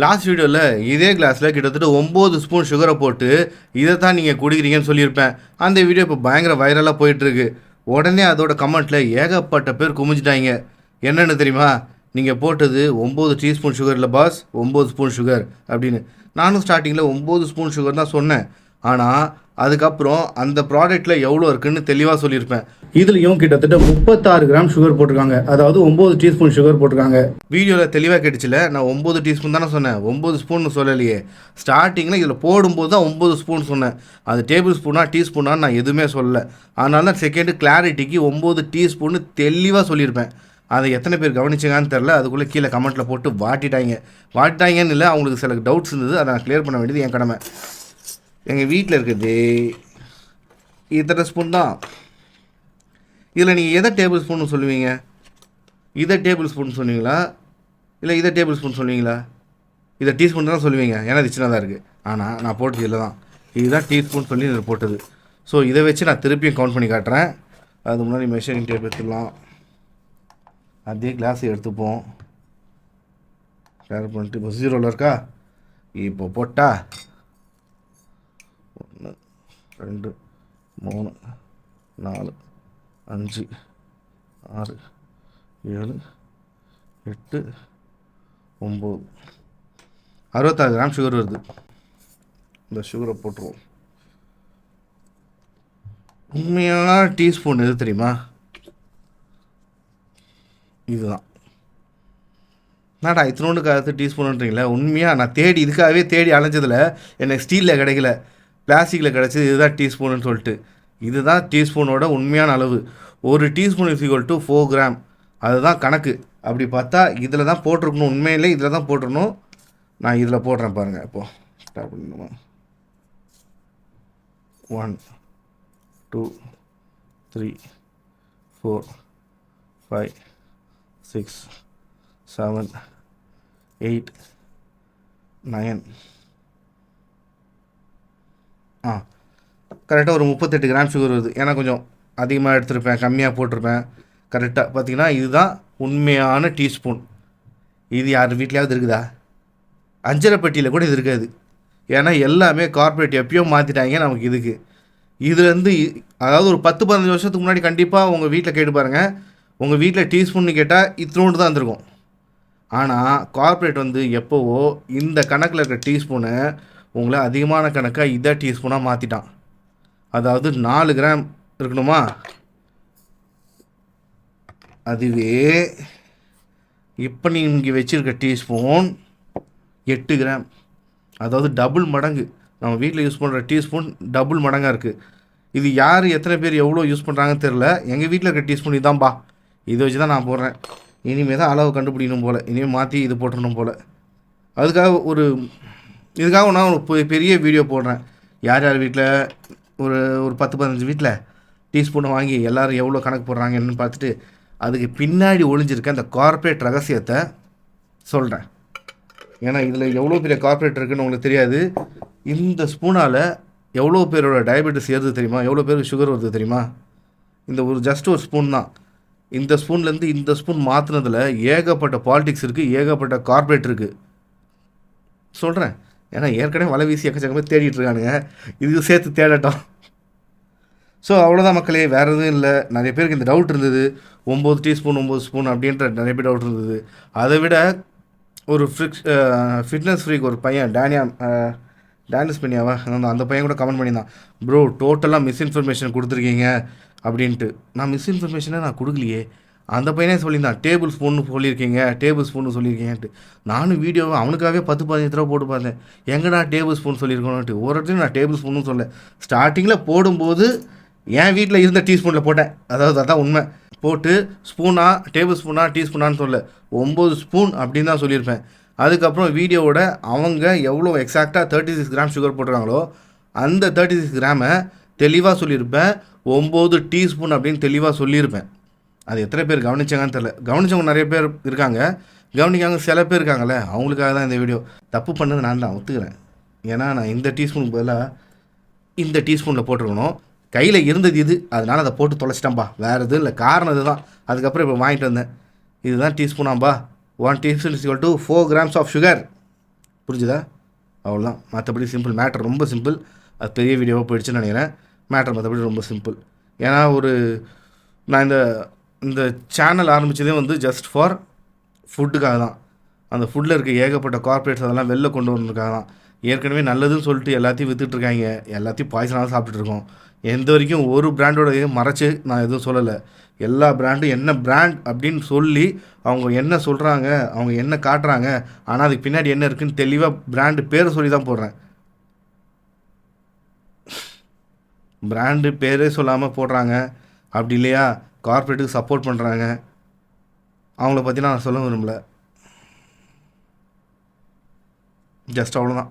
Last வீடியோவில் இதே கிளாஸில் கிட்டத்தட்ட ஒம்பது ஸ்பூன் சுகரை போட்டு இதை தான் நீங்கள் குடிக்கிறீங்கன்னு சொல்லியிருப்பேன். அந்த வீடியோ இப்போ பயங்கர வைரலாக போயிட்டுருக்கு. உடனே அதோட கமெண்ட்டில் ஏகப்பட்ட பேர் குமிஞ்சிட்டாங்க. என்னென்னு தெரியுமா? நீங்கள் போட்டது ஒம்பது டீஸ்பூன் சுகர் இல்லை பாஸ் ஒம்பது ஸ்பூன் சுகர் அப்படின்னு. நானும் ஸ்டார்டிங்கில் ஒம்பது ஸ்பூன் சுகர் தான் சொன்னேன். ஆனால் அதுக்கப்புறம் அந்த ப்ராடக்ட்டில் எவ்வளோ இருக்குன்னு தெளிவாக சொல்லியிருப்பேன். இதுலேயும் கிட்டத்தட்ட முப்பத்தாறு கிராம் சுகர் போட்டிருக்காங்க. அதாவது ஒம்பது டீஸ்பூன் சுகர் போட்டிருக்காங்க. வீடியோவில் தெளிவாக கேட்டுச்சுல நான் ஒம்பது டீஸ்பூன் தானே சொன்னேன். ஒம்பது ஸ்பூன் சொல்லலையே. ஸ்டார்டிங்கில் இதில் போடும்போது தான் ஒம்பது ஸ்பூன் சொன்னேன். அது டேபிள் ஸ்பூனா டீஸ்பூனான்னு நான் எதுவுமே சொல்லலை. அதனால தான் செகண்டு கிளாரிட்டிக்கு ஒம்பது டீஸ்பூன்னு தெளிவாக சொல்லியிருப்பேன். அதை எத்தனை பேர் கவனிச்சிங்கன்னு தெரில அதுக்குள்ளே கீழே கமெண்ட்டில் போட்டு வாட்டிட்டாங்க. வாட்டிட்டாங்கன்னு இல்லை அவங்களுக்கு சில டவுட்ஸ் இருந்தது. அதை நான் க்ளியர் பண்ண வேண்டியது என் கடமை. எங்கள் வீட்டில் இருக்குது. இத்தனை ஸ்பூன் தான். இதில் நீங்கள் எதை டேபிள் ஸ்பூன் சொல்லுவீங்க? இதை டேபிள் ஸ்பூன் சொன்னீங்களா? இல்லை இதை டேபிள் ஸ்பூன் சொல்லுவீங்களா? இதை டீஸ்பூன் தான் சொல்லுவீங்க? ஏன்னா இது சின்னதாக இருக்குது ஆனால் நான் போட்டது இல்லை தான். இதுதான் டீஸ்பூன் சொல்லி நான் போட்டது. ஸோ இதை வச்சு நான் திருப்பியும் கவுண்ட் பண்ணி காட்டுறேன். அது முன்னாடி மெஷரிங் டேப் எடுத்துடலாம். அதே கிளாஸ் எடுத்துப்போம். ஷேர் பண்ணிட்டு இப்போ ஜீரோவில் இருக்கா? இப்போ போட்டா ரெண்டு மூணு நாலு அஞ்சு ஆறு ஏழு எட்டு ஒம்பது. அறுபத்தாறு கிராம் சுகர் வருது. இந்த சுகரை போட்டுருவோம். உண்மையான டீஸ்பூன் எது தெரியுமா? இதுதான். என்னடா இத்தினோண்டு காலத்து டீஸ்பூன்ன்றீங்களே உண்மையாக நான் தேடி இதுக்காகவே தேடி அலைஞ்சதில் எனக்கு ஸ்டீலில் கிடைக்கல. பிளாஸ்டிக்கில் கிடச்சது இதுதான் டீஸ்பூனுன்னு சொல்லிட்டு. இதுதான் டீஸ்பூனோட உண்மையான அளவு. ஒரு teaspoon is equal to four gram அதுதான் கணக்கு. அப்படி பார்த்தா இதில் தான் போட்டிருக்கணும். உண்மையிலே இதில் தான் போட்டிருக்கணும். நான் இதில் போடுறேன் பாருங்கள் இப்போது ஸ்டார்ட் பண்ணணுமா? One two three four five six seven eight nine ஆ. கரெக்டாக ஒரு முப்பத்தெட்டு கிராம் சுகர் வருது. ஏன்னா கொஞ்சம் அதிகமாக எடுத்திருப்பேன் கம்மியாக போட்டிருப்பேன். கரெக்டாக பார்த்தீங்கன்னா இதுதான் உண்மையான டீஸ்பூன் இது யார் வீட்லையாவது இருக்குதா? அஞ்சரை பெட்டியில் கூட இது இருக்காது. ஏன்னா எல்லாமே கார்ப்பரேட் எப்பயோ மாற்றிட்டாங்க நமக்கு இதுக்கு. இதுலேருந்து அதாவது ஒரு பத்து பதினஞ்சு வருஷத்துக்கு முன்னாடி கண்டிப்பாக உங்கள் வீட்டில் கேட்டு பாருங்கள் உங்கள் வீட்டில் டீஸ்பூன் கேட்டால் இத்தினோண்டு தான் இருந்திருக்கும். ஆனால் கார்ப்பரேட் வந்து எப்போவோ இந்த கணக்கில் இருக்கிற டீஸ்பூனை உங்களை அதிகமான கணக்காக இதை டீஸ்பூனாக மாற்றிட்டான் அதாவது நாலு கிராம் இருக்கணுமா? அதுவே இப்போ நீ இங்கே வச்சுருக்க டீஸ்பூன் எட்டு கிராம். அதாவது டபுள் மடங்கு. நம்ம வீட்டில் யூஸ் பண்ணுற டீஸ்பூன் டபுள் மடங்காக இருக்குது இது யார் எத்தனை பேர் எவ்வளோ யூஸ் பண்ணுறாங்கன்னு தெரில எங்கள் வீட்டில் இருக்க டீஸ்பூன் இதான்பா. இதை வச்சு தான் நான் போடுறேன். இனிமேல் தான் அளவு கண்டுபிடிக்கணும் போல். இனிமேல் மாற்றி இது போட்டுடணும் போல். அதுக்காக ஒரு இதுக்காக நான் ஒரு பெ- பெரிய வீடியோ போடுறேன். யார் யார் வீட்டில்? ஒரு ஒரு பத்து பதினஞ்சு வீட்டில் டீஸ்பூனை வாங்கி எல்லோரும் எவ்வளோ கணக்கு போடுறாங்க என்னன்னு பார்த்துட்டு அதுக்கு பின்னாடி ஒளிஞ்சிருக்க அந்த கார்ப்பரேட் ரகசியத்தை சொல்கிறேன் ஏன்னா இதில் எவ்வளோ பெரிய கார்ப்பரேட் இருக்குன்னு உங்களுக்கு தெரியாது. இந்த ஸ்பூனால் எவ்வளோ பேரோட டயபெட்டிஸ் ஏறுது தெரியுமா? எவ்வளோ பேருக்கு சுகர் வருது தெரியுமா? இந்த ஒரு ஜஸ்ட் ஒரு ஸ்பூன் தான். இந்த ஸ்பூன்லேருந்து இந்த ஸ்பூன் மாற்றினதில் ஏகப்பட்ட பாலிடிக்ஸ் இருக்குது ஏகப்பட்ட கார்ப்பரேட் இருக்குது சொல்கிறேன் ஏன்னா ஏற்கனவே வலை வீசி எக்கச்சக்கமாக தேடிட்டு இருக்கானுங்க. இதுக்கு சேர்த்து தேடட்டும். ஸோ அவ்வளோதான் மக்களே. வேறு எதுவும் இல்லை. நிறைய பேருக்கு இந்த டவுட் இருந்தது. ஒம்பது டீஸ்பூன் ஒம்பது ஸ்பூன் அப்படின்ற நிறைய பேர் டவுட் இருந்தது. அதை விட ஒரு ஃபிக்ஸ் ஃபிட்னஸ் ஃப்ரீக் ஒரு பையன் டேனியா டேனிஸ் பண்ணியாவா அந்த அந்த பையன் கூட கமெண்ட் பண்ணியிருந்தான். ப்ரோ டோட்டலாக மிஸ்இன்ஃபர்மேஷன் கொடுத்துருக்கீங்க. அப்படின்ட்டு. நான் மிஸ்இன்ஃபர்மேஷனை நான் கொடுக்கலையே. அந்த பையனே சொல்லியிருந்தான் டேபிள் ஸ்பூன்னு சொல்லியிருக்கீங்க டேபிள் ஸ்பூன்னு சொல்லியிருக்கீங்கன்ட்டு. நானும் வீடியோவை அவனுக்காகவே பத்து பதினஞ்சு தடவை போட்டு பார்த்தேன். எங்கடா டேபிள் ஸ்பூன் சொல்லியிருக்கோன்ட்டு ஒரு இடத்துலையும் நான் டேபிள் ஸ்பூன்னு சொல்ல ஸ்டார்டிங்கில் போடும்போது என் வீட்டில் இருந்த டீஸ்பூனில் போட்டேன். அதாவது அதான் உண்மை. போட்டு ஸ்பூனா டேபிள் ஸ்பூனா டீஸ்பூனான்னு சொல்ல ஒம்பது ஸ்பூன் அப்படின்னு தான் சொல்லியிருப்பேன். அதுக்கப்புறம் வீடியோவோட அவங்க எவ்வளோ எக்ஸாக்டாக தேர்ட்டி சிக்ஸ் கிராம் சுகர் போட்டுருக்காங்களோ அந்த தேர்ட்டி சிக்ஸ் கிராமை தெளிவாக சொல்லியிருப்பேன். ஒம்பது டீஸ்பூன் அப்படின்னு தெளிவாக சொல்லியிருப்பேன். அது எத்தனை பேர் கவனிச்சாங்கன்னு தெரில கவனிச்சவங்க நிறைய பேர் இருக்காங்க. கவனிக்காங்க சில பேர் இருக்காங்கல்ல அவங்களுக்காக தான் இந்த வீடியோ. தப்பு பண்ணது நான் தான் ஒத்துக்கிறேன். ஏன்னா நான் இந்த டீஸ்பூனுக்கு பதிலாக இந்த டீஸ்பூனில் போட்டிருக்கணும். கையில் இருந்தது இது அதனால் அதை போட்டு தொலைச்சிட்டேன்பா. வேறு எதுவும் இல்லை காரணம் இதுதான். அதுக்கப்புறம் இப்போ வாங்கிட்டு வந்தேன். இதுதான் டீஸ்பூனாம்பா. One teaspoon is to four grams of sugar புரிஞ்சுதா? அவ்வளோதான் மற்றபடி சிம்பிள் மேட்ரு ரொம்ப சிம்பிள் அது பெரிய வீடியோவாக போயிடுச்சுன்னு நினைக்கிறேன். மேட்ரு மற்றபடி ரொம்ப சிம்பிள் ஏன்னா ஒரு நான் இந்த இந்த சேனல் ஆரம்பித்ததே வந்து ஜஸ்ட் ஃபார் ஃபுட்டுக்காக தான். அந்த ஃபுட்டில் இருக்க ஏகப்பட்ட கார்ப்பரேட்ஸ் அதெல்லாம் வெளில கொண்டு வரணுக்காக தான். ஏற்கனவே நல்லதுன்னு சொல்லிட்டு எல்லாத்தையும் விற்றுட்ருக்காங்க எல்லாத்தையும் பாய்சனாக சாப்பிட்டுருக்கோம் எந்த வரைக்கும் ஒரு பிராண்டோட மறைச்சி மறைச்சு நான் எதுவும் சொல்லலை. எல்லா பிராண்டும் என்ன பிராண்ட் அப்படின்னு சொல்லி அவங்க என்ன சொல்கிறாங்க அவங்க என்ன காட்டுறாங்க ஆனால் அதுக்கு பின்னாடி என்ன இருக்குன்னு தெளிவாக பிராண்டு பேரை சொல்லி தான் போடுறேன். பிராண்டு பேரே சொல்லாமல் போடுறாங்க. அப்படி இல்லையா? கார்ப்பரேட்டுக்கு சப்போர்ட் பண்ணுறாங்க அவங்கள பற்றி நான் சொல்ல விரும்பல. ஜஸ்ட் அவ்வளோதான்